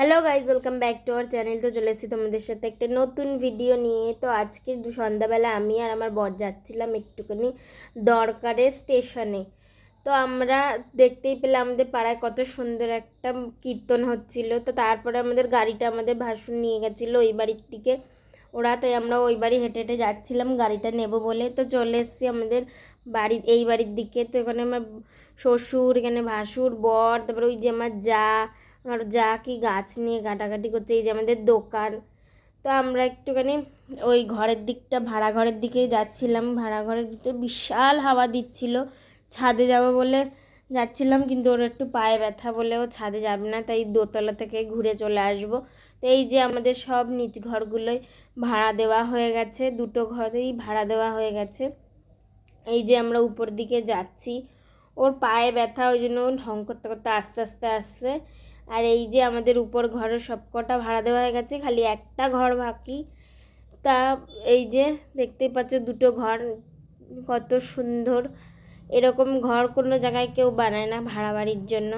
Hello guys welcome back to our channel তো চলে এসেছি তোমাদের সাথে একটা নতুন ভিডিও নিয়ে। তো আজকে সন্ধ্যাবেলা আমি আর আমার বর যাচ্ছিলাম একটুখানি দরকারে স্টেশনে তো আমরা দেখতেই পেলাম আমাদের পাড়ায় কত সুন্দর একটা কীর্তন হচ্ছিল। তো তারপরে আমাদের গাড়িটা আমাদের ভাসুর নিয়ে গেছিল ওই বাড়ির দিকে। ওরা তাই আমরা ওই বাড়ি হেঁটে হেঁটে যাচ্ছিলাম, গাড়িটা নেব বলে। তো চলে এসেছি আমাদের বাড়ির, এই বাড়ির দিকে। তো এখানে আমার শ্বশুর, এখানে ভাসুর, বর, তারপরে ওই যে আমার যা আমার যা কি গাছ নিয়ে কাটাকাটি করছে, এই যে আমাদের দোকান। তো আমরা একটুখানি ওই ঘরের দিকটা ভাড়া ঘরের দিকেই যাচ্ছিলাম। ভাড়া ঘরের ভিতরে বিশাল হাওয়া দিচ্ছিল। ছাদে যাব বলে যাচ্ছিলাম, কিন্তু ওর একটু পায়ে ব্যথা বলে ও ছাদে যাবে না, তাই দোতলা থেকে ঘুরে চলে আসব। তো এই যে আমাদের সব নিচ ঘরগুলোই ভাড়া দেওয়া হয়ে গেছে, দুটো ঘরেই ভাড়া দেওয়া হয়ে গেছে। এই যে আমরা উপর দিকে যাচ্ছি। ওর পায়ে ব্যথা, ওই জন্য ঢং করতে করতে আস্তে আস্তে আসছে। আর এই যে আমাদের উপর ঘরের সব কটা ভাড়া দেওয়া হয়ে গেছে, খালি একটা ঘর বাকি। তা এই যে দেখতেই পাচ্ছ দুটো ঘর, কত সুন্দর। এরকম ঘর কোনো জায়গায় কেউ বানায় না ভাড়া বাড়ির জন্য।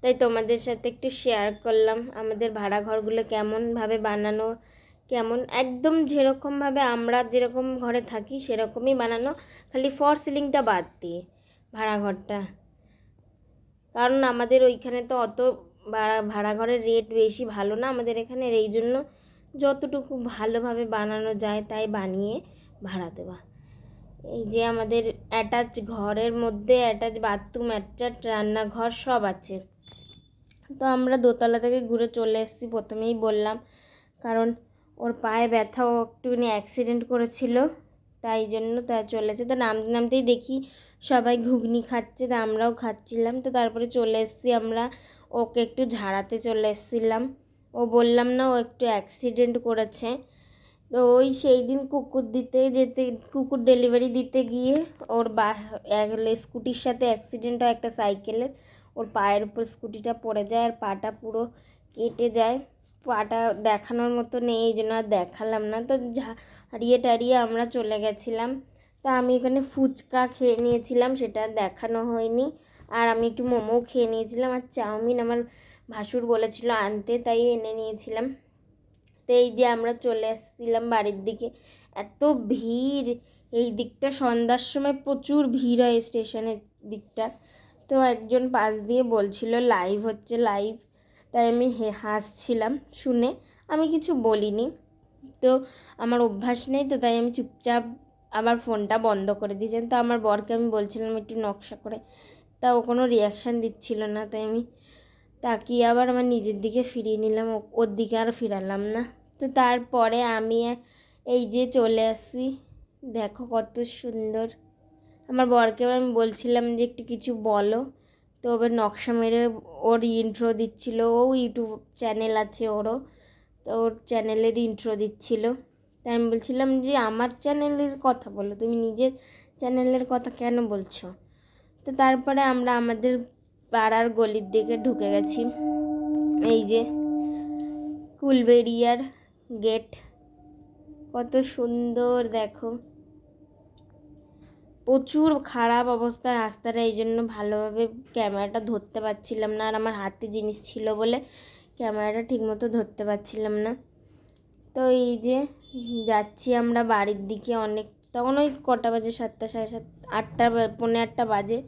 তাই তোমাদের সাথে একটু শেয়ার করলাম আমাদের ভাড়া ঘরগুলো কেমনভাবে বানানো, কেমন একদম যেরকমভাবে আমরা যেরকম ঘরে থাকি সেরকমই বানানো, খালি ফর সিলিংটা বাদ দিয়ে ভাড়া ঘরটা। কারণ আমাদের ওইখানে তো অত ভাড়া ঘরের রেট বেশি ভালো না আমাদের এখানে এই জন্য যতটুকু ভালোভাবে বানানো যায় তাই বানিয়ে ভাড়া দেওয়া। এই যে আমাদের অ্যাটাচ ঘরের মধ্যে অ্যাটাচ বাথরুম অ্যাটাচ রান্নাঘর সব আছে। তো আমরা দোতলা থেকে ঘুরে চলে এসেছি, প্রথমেই বললাম, কারণ ওর পায়ে ব্যথা ও একটুখানি অ্যাক্সিডেন্ট করেছিল। তাই জন্য তা চলেছে। তো নামতে নামতেই দেখি সবাই ঘুগনি খাচ্ছে, তা আমরাও খাচ্ছিলাম। তো তারপরে চলে এসেছি আমরা। ওকে একটু ঝাড়াতে চলে এসেছিলাম। ও বললাম না, ও একটু অ্যাক্সিডেন্ট করেছে। তো ওই সেই দিন কুকুর দিতে যেতে, কুকুর ডেলিভারি দিতে গিয়ে ওর বা স্কুটির সাথে অ্যাক্সিডেন্ট হয় একটা সাইকেলের ওর পায়ের উপর স্কুটিটা পড়ে যায় আর পাটা পুরো কেটে যায়। পাটা দেখানোর মতো নেই, এই জন্য আর দেখালাম না। তো হারিয়ে টারিয়ে আমরা চলে গেছিলাম। তা আমি এখানে ফুচকা খেয়ে নিয়েছিলাম, সেটা দেখানো হয়নি। আর আমি একটু মোমো খেয়ে নিয়েছিলাম। আর চাউমিন আমার ভাসুর বলেছিল আনতে, তাই এনে নিয়েছিলাম। তো এই যে আমরা চলে এসেছিলাম বাড়ির দিকে। এত ভিড়, এই দিকটা সন্ধ্যার সময় প্রচুর ভিড় হয় স্টেশনের দিকটা। তো একজন পাশ দিয়ে বলছিল লাইভ হচ্ছে লাইভ তাই আমি হে, হাসছিলাম শুনে। আমি কিছু বলিনি। তো আমার অভ্যাস নেই তো, তাই আমি চুপচাপ আবার ফোনটা বন্ধ করে দিয়েছেন তো আমার বরকে আমি বলছিলাম একটু নকশা করে তা ও কোনো রিয়াকশান দিচ্ছিল না। তাই আমি তাকিয়ে আবার আমার নিজের দিকে ফিরিয়ে নিলাম ওর দিকে আর ফিরালাম না। তো তারপরে আমি এই যে চলে আসি দেখো কত সুন্দর। আমার বরকে আমি বলছিলাম যে, একটু কিছু বলো। তো এবার নকশা মেরে ওর ইন্ট্রো দিচ্ছিল। ও ইউটিউব চ্যানেল আছে ওরও। তো ওর চ্যানেলের ইন্ট্রো দিচ্ছিল। তাই আমি বলছিলাম যে, আমার চ্যানেলের কথা বলো। তুমি নিজের চ্যানেলের কথা কেন বলছো? তো তারপরে আমরা আমাদের পাড়ার গলির দিকে ঢুকে গেছি। এই যে কুলবেরিয়ার গেট কত সুন্দর দেখো। প্রচুর খারাপ অবস্থা রাস্তাটা, এই জন্য ভালোভাবে ক্যামেরাটা ধরতে পারছিলাম না। আর আমার হাতে জিনিস ছিল বলে ক্যামেরাটা ঠিকমতো ধরতে পারছিলাম না। তো এই যে যাচ্ছি আমরা বাড়ির দিকে অনেক, তখন ওই কটা বাজে সাতটা, সাড়ে সাত, আটটা, পৌনে আটটা বাজে।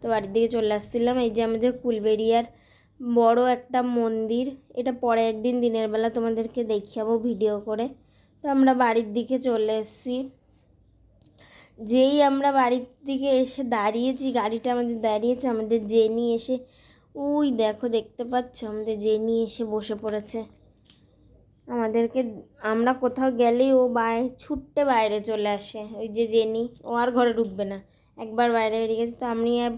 তো বাড়ির দিকে চলে আসছিলাম। এই যে আমাদের কুলবেরিয়ার বড় একটা মন্দির, এটা পরে একদিন দিনের বেলা তোমাদেরকে দেখাবো ভিডিও করে। তো আমরা বাড়ির দিকে চলে এসেছি। যেই আমরা বাড়ির দিকে এসে দাঁড়িয়েছি, গাড়িটা আমাদের দাঁড়িয়েছে, আমাদের জেনি এসে, উই দেখো দেখতে পাচ্ছ, আমাদের জেনি এসে বসে পড়েছে। আমাদেরকে, আমরা কোথাও গেলেই ও বাইরে ছুটতে বাইরে চলে আসে। ওই যে জেনি, ও আর ঘরে ঢুকবে না। একবার বাইরে বেরিয়ে গেছে, তো আমি আর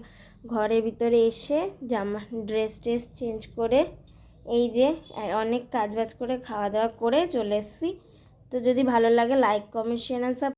ঘরের ভিতরে এসে জামা ড্রেস ট্রেস চেঞ্জ করে, এই যে, অনেক কাজ বাজ করে, খাওয়া দাওয়া করে চলে এসেছি। তো যদি ভালো লাগে লাইক কমেন্ট শেয়ার